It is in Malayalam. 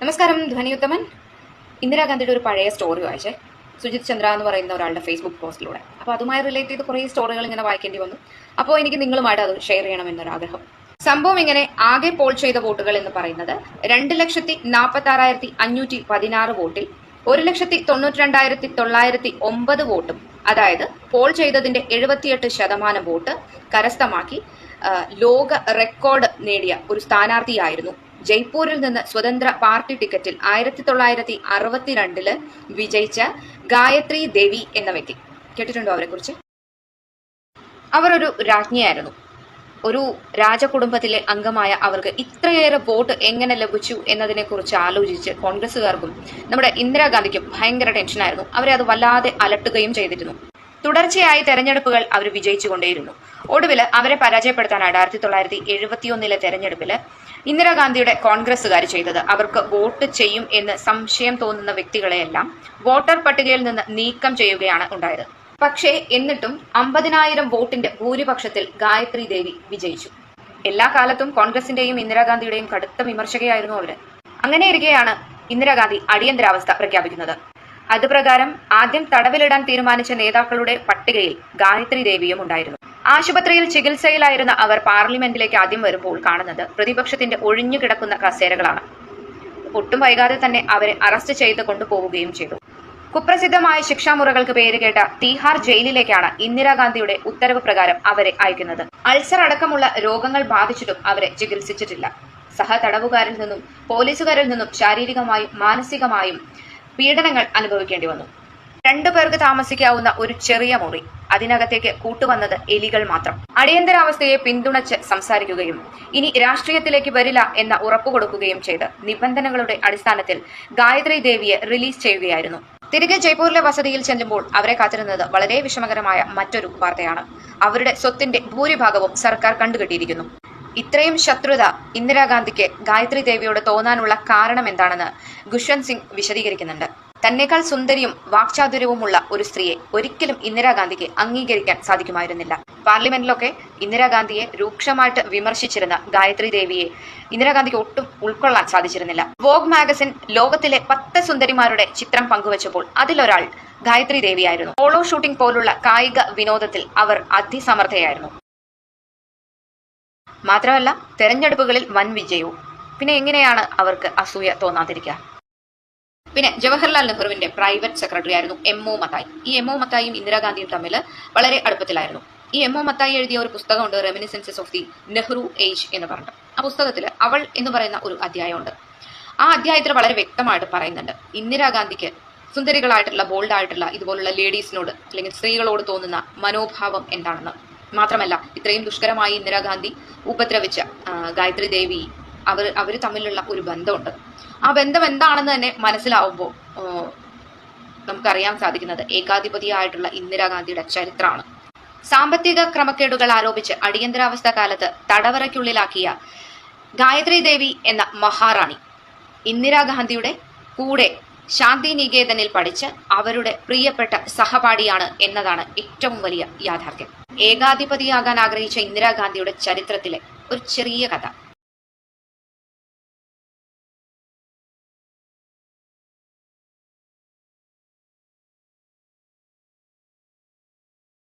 നമസ്കാരം ധ്വനിയുത്തമൻ. ഇന്ദിരാഗാന്ധിയുടെ ഒരു പഴയ സ്റ്റോറി വായിച്ചേ. സുജിത് ചന്ദ്ര എന്ന് പറയുന്ന ഒരാളുടെ ഫേസ്ബുക്ക് പോസ്റ്റിലൂടെ അപ്പോൾ അതുമായി റിലേറ്റ് ചെയ്ത് കുറേ സ്റ്റോറികൾ ഇങ്ങനെ വായിക്കേണ്ടി വന്നു. അപ്പോൾ എനിക്ക് നിങ്ങളുമായിട്ട് അത് ഷെയർ ചെയ്യണമെന്നൊരു ആഗ്രഹം സംഭവം ഇങ്ങനെ ആകെ പോൾ ചെയ്ത വോട്ടുകൾ എന്ന് പറയുന്നത് രണ്ട് ലക്ഷത്തി നാൽപ്പത്തി ആറായിരത്തി അഞ്ഞൂറ്റി പതിനാറ് വോട്ടിൽ ഒരു ലക്ഷത്തി തൊണ്ണൂറ്റി രണ്ടായിരത്തി തൊള്ളായിരത്തി ഒമ്പത് വോട്ടും അതായത് പോൾ ചെയ്തതിന്റെ എഴുപത്തിയെട്ട് ശതമാനം വോട്ട് കരസ്ഥമാക്കി ലോക റെക്കോർഡ് നേടിയ ഒരു സ്ഥാനാർത്ഥിയായിരുന്നു ജയ്പൂരിൽ നിന്ന് സ്വതന്ത്ര പാർട്ടി ടിക്കറ്റിൽ ആയിരത്തി തൊള്ളായിരത്തി അറുപത്തിരണ്ടിൽ വിജയിച്ച ഗായത്രി ദേവി എന്ന വ്യക്തി. കേട്ടിട്ടുണ്ടോ അവരെ കുറിച്ച് അവർ ഒരു രാജ്ഞിയായിരുന്നു. ഒരു രാജകുടുംബത്തിലെ അംഗമായ അവർക്ക് ഇത്രയേറെ വോട്ട് എങ്ങനെ ലഭിച്ചു എന്നതിനെ കുറിച്ച് ആലോചിച്ച് കോൺഗ്രസുകാർക്കും നമ്മുടെ ഇന്ദിരാഗാന്ധിക്കും ഭയങ്കര ടെൻഷനായിരുന്നു. അവരെ അത് വല്ലാതെ അലട്ടുകയും ചെയ്തിരുന്നു. തുടർച്ചയായി തെരഞ്ഞെടുപ്പുകൾ അവർ വിജയിച്ചുകൊണ്ടേയിരുന്നു. ഒടുവിൽ അവരെ പരാജയപ്പെടുത്താനാണ് ആയിരത്തി തൊള്ളായിരത്തി എഴുപത്തിയൊന്നിലെ തെരഞ്ഞെടുപ്പിൽ ഇന്ദിരാഗാന്ധിയുടെ കോൺഗ്രസുകാർ ചെയ്തത്. അവർക്ക് വോട്ട് ചെയ്യും എന്ന് സംശയം തോന്നുന്ന വ്യക്തികളെയെല്ലാം വോട്ടർ പട്ടികയിൽ നിന്ന് നീക്കം ചെയ്യുകയാണ് ഉണ്ടായത്. പക്ഷേ എന്നിട്ടും അമ്പതിനായിരം വോട്ടിന്റെ ഭൂരിപക്ഷത്തിൽ ഗായത്രി ദേവി വിജയിച്ചു. എല്ലാ കാലത്തും കോൺഗ്രസിന്റെയും ഇന്ദിരാഗാന്ധിയുടെയും കടുത്ത വിമർശകയായിരുന്നു അവർ. അങ്ങനെ ഇരിക്കെയാണ് ഇന്ദിരാഗാന്ധി അടിയന്തരാവസ്ഥ പ്രഖ്യാപിക്കുന്നത്. അതുപ്രകാരം ആദ്യം തടവിലിടാൻ തീരുമാനിച്ച നേതാക്കളുടെ പട്ടികയിൽ ഗായത്രി ദേവിയും ഉണ്ടായിരുന്നു. ആശുപത്രിയിൽ ചികിത്സയിലായിരുന്ന അവർ പാർലമെന്റിലേക്ക് ആദ്യം വരുമ്പോൾ കാണുന്നത് പ്രതിപക്ഷത്തിന്റെ ഒഴിഞ്ഞു കിടക്കുന്ന കസേരകളാണ്. ഒട്ടും വൈകാതെ തന്നെ അവരെ അറസ്റ്റ് ചെയ്ത് കൊണ്ടുപോവുകയും ചെയ്തു. കുപ്രസിദ്ധമായ ശിക്ഷാമുറകൾക്ക് പേരുകേട്ട തീഹാർ ജയിലിലേക്കാണ് ഇന്ദിരാഗാന്ധിയുടെ ഉത്തരവ് പ്രകാരം അവരെ അയക്കുന്നത്. അൾസർ അടക്കമുള്ള രോഗങ്ങൾ ബാധിച്ചിട്ടും അവരെ ചികിത്സിച്ചിട്ടില്ല. സഹ തടവുകാരിൽ നിന്നും പോലീസുകാരിൽ നിന്നും ശാരീരികമായും മാനസികമായും പീഡനങ്ങൾ അനുഭവിക്കേണ്ടി വന്നു. രണ്ടു പേർക്ക് താമസിക്കാവുന്ന ഒരു ചെറിയ മുറി. അതിനകത്തേക്ക് കൂട്ടുവന്നത് എലികൾ മാത്രം. അടിയന്തരാവസ്ഥയെ പിന്തുണച്ച് സംസാരിക്കുകയും ഇനി രാഷ്ട്രീയത്തിലേക്ക് വരില്ല എന്ന ഉറപ്പു കൊടുക്കുകയും ചെയ്ത് നിബന്ധനകളുടെ അടിസ്ഥാനത്തിൽ ഗായത്രി ദേവിയെ റിലീസ് ചെയ്യുകയായിരുന്നു. തിരികെ ജയ്പൂരിലെ വസതിയിൽ ചെല്ലുമ്പോൾ അവരെ കാത്തിരുന്നത് വളരെ വിഷമകരമായ മറ്റൊരു വാർത്തയാണ്. അവരുടെ സ്വത്തിന്റെ ഭൂരിഭാഗവും സർക്കാർ കണ്ടുകെട്ടിയിരിക്കുന്നു. ഇത്രയും ശത്രുത ഇന്ദിരാഗാന്ധിക്ക് ഗായത്രി ദേവിയോട് തോന്നാനുള്ള കാരണം എന്താണെന്ന് ഖുഷ്വന്ത് സിംഗ് വിശദീകരിക്കുന്നുണ്ട്. തന്നെക്കാൾ സുന്ദരിയും വാക്ചാതുര്യവുമുള്ള ഒരു സ്ത്രീയെ ഒരിക്കലും ഇന്ദിരാഗാന്ധിക്ക് അംഗീകരിക്കാൻ സാധിക്കുമായിരുന്നില്ല. പാർലമെന്റിലൊക്കെ ഇന്ദിരാഗാന്ധിയെ രൂക്ഷമായിട്ട് വിമർശിച്ചിരുന്ന ഗായത്രി ദേവിയെ ഇന്ദിരാഗാന്ധിക്ക് ഒട്ടും ഉൾക്കൊള്ളാൻ സാധിച്ചിരുന്നില്ല. വോഗ് മാഗസിൻ ലോകത്തിലെ പത്ത് സുന്ദരിമാരുടെ ചിത്രം പങ്കുവച്ചപ്പോൾ അതിലൊരാൾ ഗായത്രി ദേവിയായിരുന്നു. പോളോ ഷൂട്ടിംഗ് പോലുള്ള കായിക വിനോദത്തിൽ അവർ അതിസമർത്ഥയായിരുന്നു. മാത്രമല്ല തെരഞ്ഞെടുപ്പുകളിൽ വൻ വിജയവും. പിന്നെ എങ്ങനെയാണ് അവർക്ക് അസൂയ തോന്നാതിരിക്കുക? പിന്നെ ജവഹർലാൽ നെഹ്റുവിന്റെ പ്രൈവറ്റ് സെക്രട്ടറി ആയിരുന്നു എം ഒ മത്തായി. ഈ എം ഒ മത്തായും ഇന്ദിരാഗാന്ധിയും തമ്മിൽ വളരെ അടുപ്പത്തിലായിരുന്നു. ഈ എം ഒ മത്തായി എഴുതിയ ഒരു പുസ്തകമുണ്ട് reminiscences of the Nehru age എന്ന് പറഞ്ഞിട്ട്. ആ പുസ്തകത്തിൽ അവൾ എന്ന് പറയുന്ന ഒരു അധ്യായമുണ്ട്. ആ അധ്യായത്തിൽ വളരെ വ്യക്തമായിട്ട് പറയുന്നുണ്ട്. ഇന്ദിരാഗാന്ധിക്ക് സുന്ദരികളായിട്ടുള്ള ബോൾഡ് ആയിട്ടുള്ള ഇതുപോലുള്ള ലേഡീസിനോട് അല്ലെങ്കിൽ സ്ത്രീകളോട് തോന്നുന്ന മനോഭാവം എന്താണെന്ന് മാത്രമല്ല ഇത്രയും ദുഷ്കരമായി ഇന്ദിരാഗാന്ധി ഉപദ്രവിച്ച ഗായത്രി ദേവി അവർ അവർ തമ്മിലുള്ള ഒരു ബന്ധമുണ്ട്. ആ ബന്ധം എന്താണെന്ന് തന്നെ മനസ്സിലാവുമ്പോൾ നമുക്കറിയാൻ സാധിക്കുന്നത് ഏകാധിപതിയായിട്ടുള്ള ഇന്ദിരാഗാന്ധിയുടെ ചരിത്രമാണ്. സാമ്പത്തിക ക്രമക്കേടുകൾ ആരോപിച്ച് അടിയന്തരാവസ്ഥ കാലത്ത് തടവറയ്ക്കുള്ളിലാക്കിയ ഗായത്രി ദേവി എന്ന മഹാറാണി ഇന്ദിരാഗാന്ധിയുടെ കൂടെ ശാന്തി നികേതനിൽ പഠിച്ച് അവരുടെ പ്രിയപ്പെട്ട സഹപാഠിയാണ് എന്നതാണ് ഏറ്റവും വലിയ യാഥാർത്ഥ്യം. ഏകാധിപതിയാകാൻ ആഗ്രഹിച്ച ഇന്ദിരാഗാന്ധിയുടെ ചരിത്രത്തിലെ ഒരു ചെറിയ കഥ.